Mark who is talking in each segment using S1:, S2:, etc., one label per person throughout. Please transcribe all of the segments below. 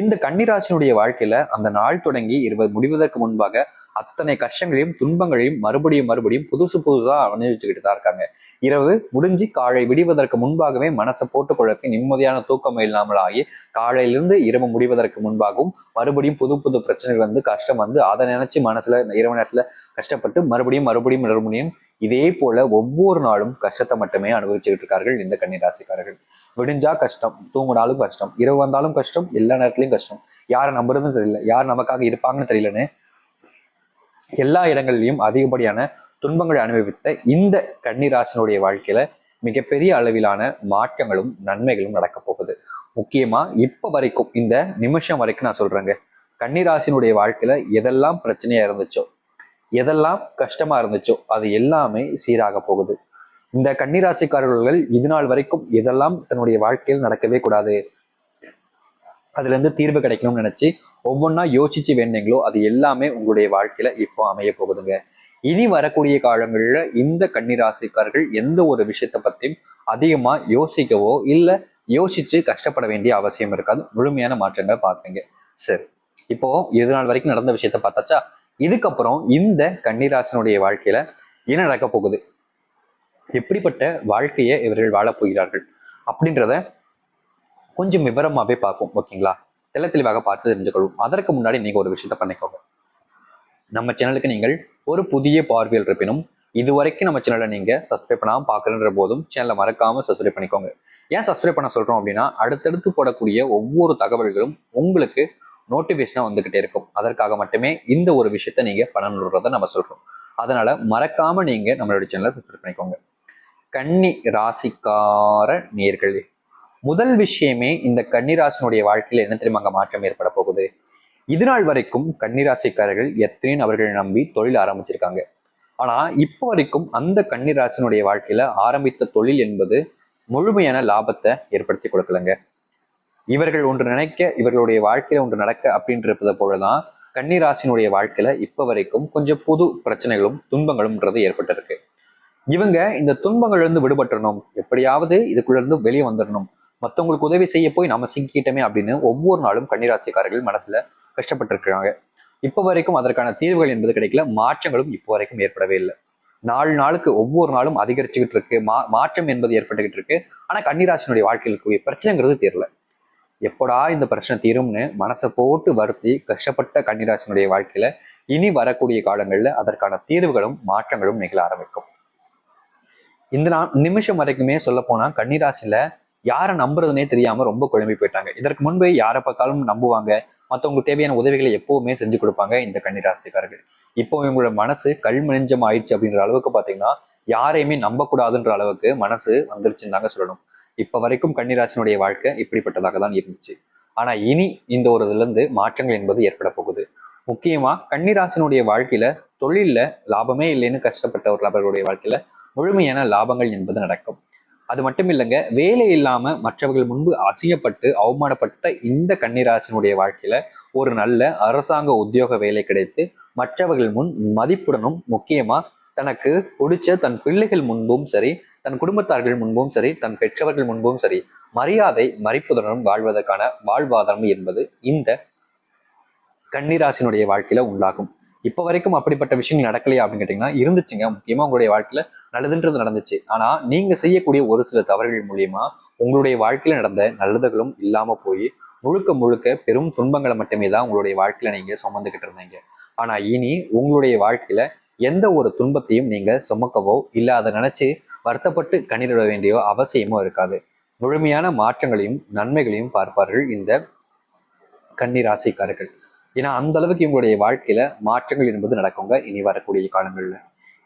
S1: இந்த கன்னிராசினுடைய வாழ்க்கையில அந்த நாள் தொடங்கி இருபது முடிவதற்கு முன்பாக அத்தனை கஷ்டங்களையும் துன்பங்களையும் மறுபடியும் மறுபடியும் புதுசு புதுசா அனுபவிச்சுக்கிட்டு தான் இருக்காங்க. இரவு முடிஞ்சு காலை விடிவதற்கு முன்பாகவே மனசை போட்டு குழப்பி நிம்மதியான தூக்கம் இல்லாமல் ஆகி காலையிலிருந்து இரவு முடிவதற்கு முன்பாகவும் மறுபடியும் புது புது பிரச்சனைகள் வந்து கஷ்டம் வந்து அதை நினைச்சு மனசுல இரவு நேரத்துல கஷ்டப்பட்டு மறுபடியும் மறுபடியும் மறுபடியும் இதே போல ஒவ்வொரு நாளும் கஷ்டத்தை மட்டுமே அனுபவிச்சுக்கிட்டு இருக்கார்கள் இந்த கன்னிராசிக்காரர்கள். விடிஞ்சா கஷ்டம் தூங்கினாலும் கஷ்டம் இரவு வந்தாலும் கஷ்டம் எல்லா நேரத்துலையும் கஷ்டம். யாரை நம்புறதுன்னு தெரியல யார் நமக்காக இருப்பாங்கன்னு தெரியலன்னு. எல்லா இடங்கள்லையும் அதிகப்படியான துன்பங்களை அனுபவித்த இந்த கன்னிராசனுடைய வாழ்க்கையில மிகப்பெரிய அளவிலான மாற்றங்களும் நன்மைகளும் நடக்க போகுது. முக்கியமா இப்ப வரைக்கும் இந்த நிமிஷம் வரைக்கும் நான் சொல்றேங்க. கன்னிராசினுடைய வாழ்க்கையில எதெல்லாம் பிரச்சனையா இருந்துச்சோ எதெல்லாம் கஷ்டமா இருந்துச்சோ அது எல்லாமே சீராக போகுது. இந்த கன்னிராசிக்காரர்கள் இது நாள் வரைக்கும் இதெல்லாம் தன்னுடைய வாழ்க்கையில் நடக்கவே கூடாது. அதுல இருந்து தீர்வு கிடைக்கணும்னு நினைச்சு ஒவ்வொன்றா யோசிச்சு வேண்டீங்களோ அது எல்லாமே உங்களுடைய வாழ்க்கையில இப்போ அமைய போகுதுங்க. இனி வரக்கூடிய காலங்களில் இந்த கன்னிராசிக்காரர்கள் எந்த ஒரு விஷயத்தை பத்தியும் அதிகமா யோசிக்கவோ இல்ல யோசிச்சு கஷ்டப்பட வேண்டிய அவசியம் இருக்காது. முழுமையான மாற்றங்களை பார்ப்பீங்க சரி. இப்போ இது நாள் வரைக்கும் நடந்த விஷயத்த பார்த்தாச்சா? இதுக்கப்புறம் இந்த கன்னிராசனுடைய வாழ்க்கையில என்ன நடக்க போகுது? எப்படிப்பட்ட வாழ்க்கையை இவர்கள் வாழப் போகிறார்கள் அப்படின்றத கொஞ்சம் விவரமாகவே பார்ப்போம் ஓகேங்களா? தெள்ள தெளிவாக பார்த்து தெரிஞ்சுக்கொள்வோம் அதற்கு முன்னாடி நீங்கள் ஒரு விஷயத்த பண்ணிக்கோங்க. நம்ம சேனலுக்கு நீங்கள் ஒரு புதிய பார்வையில் இருப்பினும் இதுவரைக்கும் நம்ம சேனலை நீங்கள் சப்ஸ்கிரைப் பண்ணாம பார்க்குறன்ற போதும் சேனலை மறக்காமல் சப்ஸ்கிரைப் பண்ணிக்கோங்க. ஏன் சப்ஸ்கிரைப் பண்ண சொல்கிறோம் அப்படின்னா அடுத்தடுத்து போடக்கூடிய ஒவ்வொரு தகவல்களும் உங்களுக்கு நோட்டிஃபிகேஷனாக வந்துக்கிட்டே இருக்கும். அதற்காக மட்டுமே இந்த ஒரு விஷயத்த நீங்கள் பண்ணணுன்றதை நம்ம சொல்கிறோம் அதனால் மறக்காமல் நீங்கள் நம்மளுடைய சேனலை சப்ஸ்கிரைப் பண்ணிக்கோங்க. கன்னி ராசிக்கார நேர்களே முதல் விஷயமே இந்த கன்னிராசினுடைய வாழ்க்கையில் என்ன தெரியுமா அங்க மாற்றம் ஏற்பட போகுது? இது நாள் வரைக்கும் கன்னிராசிக்காரர்கள் எத்தனையும் அவர்களை நம்பி தொழில் ஆரம்பிச்சிருக்காங்க. ஆனா இப்போ வரைக்கும் அந்த கன்னிராசினுடைய வாழ்க்கையில ஆரம்பித்த தொழில் என்பது முழுமையான லாபத்தை ஏற்படுத்தி கொடுக்கலங்க. இவர்கள் ஒன்று நினைக்க இவர்களுடைய வாழ்க்கையில ஒன்று நடக்க அப்படின்றத போலதான் கன்னிராசினுடைய வாழ்க்கையில இப்போ வரைக்கும் கொஞ்சம் புது பிரச்சனைகளும் துன்பங்களும்ன்றது ஏற்பட்டிருக்கு. இவங்க இந்த துன்பங்கள்ல இருந்து விடுபட்டுறணும். எப்படியாவது இதுக்குள்ள இருந்து வெளியே வந்துடணும் மற்றவங்களுக்கு உதவி செய்ய போய் நம்ம சிக்கிட்டோமே அப்படின்னு ஒவ்வொரு நாளும் கன்னிராசிக்காரர்கள் மனசுல கஷ்டப்பட்டிருக்கிறாங்க. இப்போ வரைக்கும் அதற்கான தீர்வுகள் என்பது கிடைக்கல. மாற்றங்களும் இப்போ வரைக்கும் ஏற்படவே இல்லை. நாலு நாளுக்கு ஒவ்வொரு நாளும் அதிகரிச்சுக்கிட்டு இருக்கு. மா மாற்றம் என்பது ஏற்பட்டுக்கிட்டு இருக்கு. ஆனா கன்னிராசினுடைய வாழ்க்கையில் இருக்கக்கூடிய பிரச்சனைங்கிறது தெரியல. எப்படா இந்த பிரச்சனை தீரும்னு மனசை போட்டு வருத்தி கஷ்டப்பட்ட கன்னிராசினுடைய வாழ்க்கையில இனி வரக்கூடிய காலங்களில் அதற்கான தீர்வுகளும் மாற்றங்களும் நிகழ ஆரம்பிக்கும். இந்த நிமிஷம் வரைக்குமே சொல்ல போனா கன்னிராசியில யாரை நம்புறதுனே தெரியாம ரொம்ப குழம்பி போயிட்டாங்க. இதற்கு முன்பே யாரை பார்த்தாலும் நம்புவாங்க. மற்றவங்களுக்கு தேவையான உதவிகளை எப்பவுமே செஞ்சு கொடுப்பாங்க இந்த கன்னிராசிக்காரர்கள். இப்போ இவங்களோட மனசு கல்மணிஞ்சம் ஆயிடுச்சு அப்படின்ற அளவுக்கு பாத்தீங்கன்னா யாரையுமே நம்பக்கூடாதுன்ற அளவுக்கு மனசு வந்துருச்சுன்னு தாங்க சொல்லணும். இப்ப வரைக்கும் கன்னிராசினுடைய வாழ்க்கை இப்படிப்பட்டதாக தான் இருந்துச்சு. ஆனா இனி இந்த ஒரு இதுல இருந்து மாற்றங்கள் என்பது ஏற்பட போகுது. முக்கியமா கன்னிராசினுடைய வாழ்க்கையில தொழில்ல லாபமே இல்லைன்னு கஷ்டப்பட்டவர்கள் அவர்களுடைய வாழ்க்கையில முழுமையான லாபங்கள் என்பது நடக்கும். அது மட்டும் இல்லைங்க வேலை இல்லாம மற்றவர்கள் முன்பு அசியப்பட்டு அவமானப்பட்ட இந்த கன்னிராசினுடைய வாழ்க்கையில ஒரு நல்ல அரசாங்க உத்தியோக வேலை கிடைத்து மற்றவர்கள் முன் மதிப்புடனும் முக்கியமா தனக்கு பிடிச்ச தன் பிள்ளைகள் முன்பும் சரி தன் குடும்பத்தார்கள் முன்பும் சரி தன் பெற்றவர்கள் முன்பும் சரி மரியாதை மதிப்புடனும் வாழ்வதற்கான வாழ்வாதாரம் என்பது இந்த கன்னிராசினுடைய வாழ்க்கையில உண்டாகும். இப்போ வரைக்கும் அப்படிப்பட்ட விஷயங்கள் நடக்கலையா அப்படின்னு கேட்டீங்கன்னா இருந்துச்சுங்க. முக்கியமா உங்களுடைய வாழ்க்கையில் நல்லதுன்றது நடந்துச்சு. ஆனால் நீங்க செய்யக்கூடிய ஒரு சில தவறுகள் மூலியமா உங்களுடைய வாழ்க்கையில் நடந்த நல்லதுகளும் இல்லாமல் போய் முழுக்க முழுக்க பெரும் துன்பங்களை மட்டுமே தான் உங்களுடைய வாழ்க்கையில நீங்க சுமந்துகிட்டு இருந்தீங்க. ஆனா இனி உங்களுடைய வாழ்க்கையில எந்த ஒரு துன்பத்தையும் நீங்க சுமக்கவோ இல்லை அதை நினைச்சு வருத்தப்பட்டு கண்ணீரிட வேண்டிய அவசியமோ இருக்காது. முழுமையான மாற்றங்களையும் நன்மைகளையும் பார்ப்பார்கள் இந்த கன்னிராசிக்காரர்கள். ஏன்னா அந்த அளவுக்கு இவங்களுடைய வாழ்க்கையில மாற்றங்கள் என்பது நடக்குங்க. இனி வரக்கூடிய காலங்கள்ல.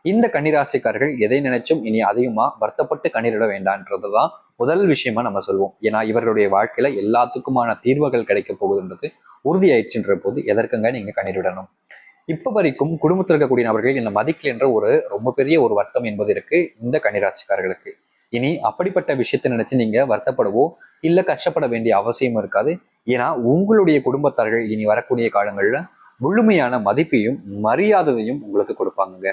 S1: இந்த கன்னிராசிக்காரர்கள் எதை நினைச்சும் இனி அதிகமா வருத்தப்பட்டு கண்ணீரிட வேண்டான்றதுதான் முதல் விஷயமா நம்ம சொல்வோம். ஏன்னா இவர்களுடைய வாழ்க்கையில எல்லாத்துக்குமான தீர்வுகள் கிடைக்க போகுதுன்றது உறுதியாயிடுச்சுன்ற போது எதற்குங்க நீங்க கண்ணீரிடணும்? இப்ப வரைக்கும் குடும்பத்தில் இருக்கக்கூடிய நபர்கள் என்ன மதிக்கல என்ற ஒரு ரொம்ப பெரிய ஒரு வருத்தம் என்பது இருக்கு இந்த கன்னிராசிக்காரர்களுக்கு. இனி அப்படிப்பட்ட விஷயத்தை நினைச்சு நீங்க வருத்தப்படவோ? இல்ல கஷ்டப்பட வேண்டிய அவசியம் இருக்காது. ஏன்னா உங்களுடைய குடும்பத்தார்கள் இனி வரக்கூடிய காலங்கள்ல முழுமையான மதிப்பையும் மரியாதையும் உங்களுக்கு கொடுப்பாங்க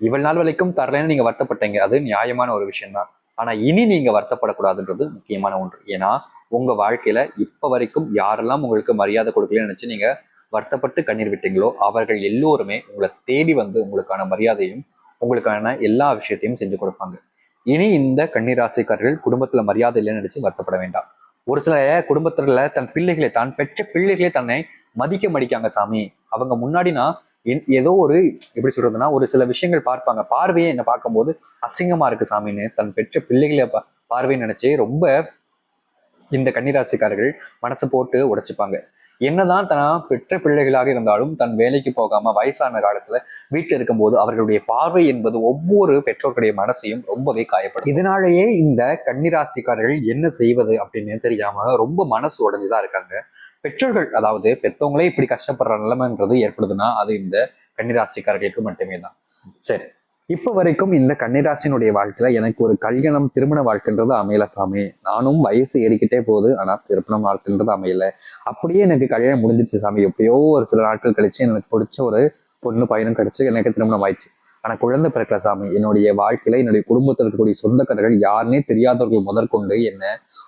S1: இவ்வளவு நாள் வரைக்கும் தரலன்னு நீங்க வருத்தப்பட்டீங்க அது நியாயமான ஒரு விஷயம்தான். ஆனா இனி நீங்க வருத்தப்படக்கூடாதுன்றது முக்கியமான ஒன்று. ஏன்னா உங்க வாழ்க்கையில இப்ப வரைக்கும் யாரெல்லாம் உங்களுக்கு மரியாதை கொடுக்கலன்னு நினைச்சு நீங்க வருத்தப்பட்டு கண்ணீர் விட்டீங்களோ அவர்கள் எல்லோருமே உங்களை தேடி வந்து உங்களுக்கான மரியாதையும் உங்களுக்கான எல்லா விஷயத்தையும் செஞ்சு கொடுப்பாங்க. இனி இந்த கண்ணீராசிக்காரர்கள் குடும்பத்துல மரியாதை இல்லைன்னு நினைச்சு வருத்தப்பட வேண்டாம். ஒரு சில குடும்பத்துல தன் பிள்ளைகளை தான் பெற்ற பிள்ளைகளே தன்னை மதிக்க மடிக்காங்க சாமி. அவங்க முன்னாடினா என்- ஏதோ ஒரு எப்படி சொல்றதுன்னா ஒரு சில விஷயங்கள் பார்ப்பாங்க. பார்வையே என்ன பார்க்கும்போது அசிங்கமா இருக்கு சாமின்னு தன் பெற்ற பிள்ளைகளை பா- பார்வையை நினைச்சு ரொம்ப இந்த கன்னிராசிக்காரர்கள் மனசு போட்டு உடைச்சுப்பாங்க. என்னதான் தான் பெற்ற பிள்ளைகளாக இருந்தாலும் தன் வேலைக்கு போகாம வயசான காலத்துல வீட்டில் இருக்கும்போது அவர்களுடைய பார்வை என்பது ஒவ்வொரு பெற்றோர்களுடைய மனசையும் ரொம்பவே காயப்படும் இதனாலேயே இந்த கன்னிராசிக்காரர்கள் என்ன செய்வது அப்படின்னு தெரியாம ரொம்ப மனசு உடஞ்சுதான் இருக்காங்க. பெற்றோர்கள் அதாவது பெத்தவங்களே இப்படி கஷ்டப்படுற நிலைமைன்றது ஏற்படுதுன்னா அது இந்த கன்னிராசிக்காரர்களுக்கு மட்டுமே தான். சரி. இப்ப வரைக்கும் இந்த கன்னிராசினுடைய வாழ்க்கையில எனக்கு ஒரு கல்யாணம் திருமண வாழ்க்கைன்றது அமையல சாமி. நானும் வயசு ஏறிக்கிட்டே போகுது ஆனா திருமணம் வாழ்க்கைன்றது அமையல. அப்படியே எனக்கு கல்யாணம் முடிஞ்சிச்சு சாமி. எப்படியோ ஒரு சில நாட்கள் கழிச்சு எனக்கு பிடிச்ச ஒரு பொண்ணு பையனும் கிடைச்சு எனக்கு திருமணம் ஆயிடுச்சு. ஆனா குழந்தை பிறக்கல சாமி. என்னுடைய வாழ்க்கையில என்னுடைய குடும்பத்தில் இருக்கக்கூடிய சொந்தக்காரர்கள் யாருன்னே தெரியாதவர்கள் முதற்கொண்டு என்ன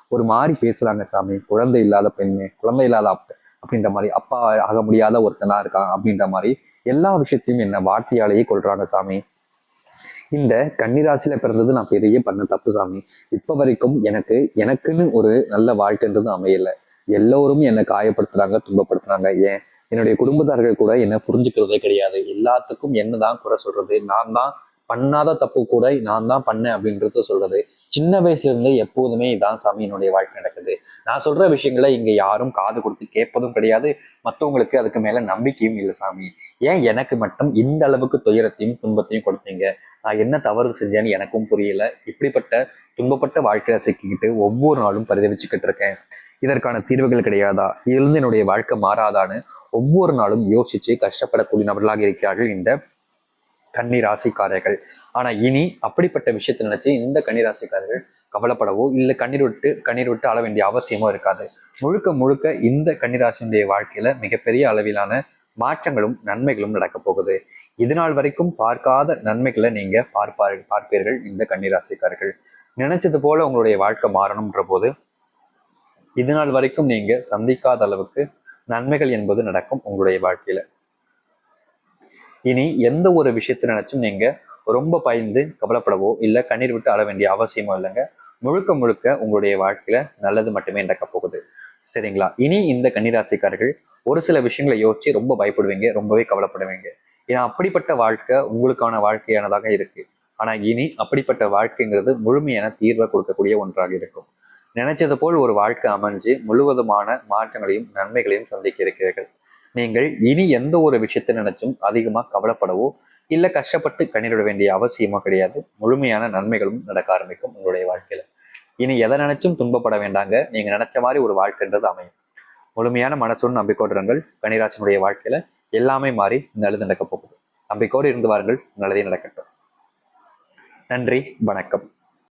S1: ஒரு மாதிரி பேசுறாங்க சாமி. குழந்தை இல்லாத பெண்ணு குழந்தை இல்லாத அப்ப அப்படின்ற மாதிரி அப்பா ஆக முடியாத ஒருத்தனா இருக்கான் அப்படின்ற மாதிரி எல்லா விஷயத்தையும் என்ன வார்த்தையாலேயே கொள்றாங்க சாமி. இந்த கன்னிராசியில பிறந்தது நான் பெரிய பண்ண தப்பு சாமி. இப்ப வரைக்கும் எனக்கு எனக்குன்னு ஒரு நல்ல வாழ்க்கைன்றது அமையல. எல்லோரும் என்னை காயப்படுத்துறாங்க துன்பப்படுத்துறாங்க. ஏன்? என்னுடைய குடும்பத்தார்கள் கூட என்ன புரிஞ்சுக்கிறதே கிடையாது. எல்லாத்துக்கும் என்னதான் குறை சொல்றது? நான் தான் பண்ணாத தப்பு கூட நான் தான் பண்ணேன் அப்படின்றத சொல்றது. சின்ன வயசுல இருந்து எப்போதுமே இதான் சாமி என்னுடைய வாழ்க்கை நடக்குது. நான் சொல்ற விஷயங்களை இங்க யாரும் காது கொடுத்து கேட்பதும் கிடையாது. மற்றவங்களுக்கு அதுக்கு மேல நம்பிக்கையும் இல்லை சாமி. ஏன் எனக்கு மட்டும் இந்த அளவுக்கு துயரத்தையும் துன்பத்தையும் கொடுத்தீங்க? நான் என்ன தவறு செஞ்சேன்னு எனக்கும் புரியல. இப்படிப்பட்ட துன்பப்பட்ட வாழ்க்கையில சிக்கிக்கிட்டு ஒவ்வொரு நாளும் பரிதவிச்சுக்கிட்டு இருக்கேன். இதற்கான தீர்வுகள் கிடையாதா? இதிலிருந்து என்னுடைய வாழ்க்கை மாறாதான்னு ஒவ்வொரு நாளும் யோசிச்சு கஷ்டப்படக்கூடிய நபர்களாக இருக்கிறார்கள் இந்த கன்னிராசிக்காரர்கள். ஆனால் இனி அப்படிப்பட்ட விஷயத்தை நினச்சி இந்த கன்னிராசிக்காரர்கள் கவலைப்படவோ இல்லை கண்ணீர் விட்டு கண்ணீர் விட்டு அழ வேண்டிய அவசியமோ இருக்காது. முழுக்க முழுக்க இந்த கன்னிராசினுடைய வாழ்க்கையில மிகப்பெரிய அளவிலான மாற்றங்களும் நன்மைகளும் நடக்க போகுது. இது நாள் வரைக்கும் பார்க்காத நன்மைகளை நீங்க பார்ப்பார் பார்ப்பீர்கள் இந்த கன்னிராசிக்காரர்கள். நினைச்சது போல உங்களுடைய வாழ்க்கை மாறணும்ன்ற போது இது நாள் வரைக்கும் நீங்க சந்திக்காத அளவுக்கு நன்மைகள் என்பது நடக்கும் உங்களுடைய வாழ்க்கையில. இனி எந்த ஒரு விஷயத்தை நினைச்சும் நீங்க ரொம்ப பயந்து கவலைப்படவோ இல்ல கண்ணீர் விட்டு அழ வேண்டிய அவசியமோ இல்லைங்க. முழுக்க முழுக்க உங்களுடைய வாழ்க்கையில நல்லது மட்டுமே நடக்க போகுது. சரிங்களா? இனி இந்த கன்னிராசிக்காரர்கள் ஒரு சில விஷயங்களை யோசிச்சு ரொம்ப பயப்படுவீங்க ரொம்பவே கவலைப்படுவீங்க. ஏன்னா அப்படிப்பட்ட வாழ்க்கை உங்களுக்கான வாழ்க்கையானதாக இருக்கு. ஆனா இனி அப்படிப்பட்ட வாழ்க்கைங்கிறது முழுமையான தீர்வை கொடுக்கக்கூடிய ஒன்றாக இருக்கும். நினைச்சது போல் ஒரு வாழ்க்கை அமைஞ்சு முழுவதுமான மாற்றங்களையும் நன்மைகளையும் சந்திக்க இருக்கிறீர்கள். நீங்கள் இனி எந்த ஒரு விஷயத்தை நினைச்சும் அதிகமா கவலைப்படவோ இல்லை கஷ்டப்பட்டு கண்ணீரிட வேண்டிய அவசியமோ கிடையாது. முழுமையான நன்மைகளும் நடக்க ஆரம்பிக்கும் உங்களுடைய வாழ்க்கையில. இனி எதை நினைச்சும் துன்பப்பட வேண்டாங்க. நீங்க நினைச்ச மாதிரி ஒரு வாழ்க்கைன்றது அமையும். முழுமையான மனசுடன் நம்பிக்கோடுறங்கள் கன்னிராசனுடைய வாழ்க்கையில எல்லாமே மாறி நல்லது நடக்க போகுது. நம்பிக்கோடு இருந்து வாருங்கள். நல்லதே நடக்கட்டும். நன்றி. வணக்கம்.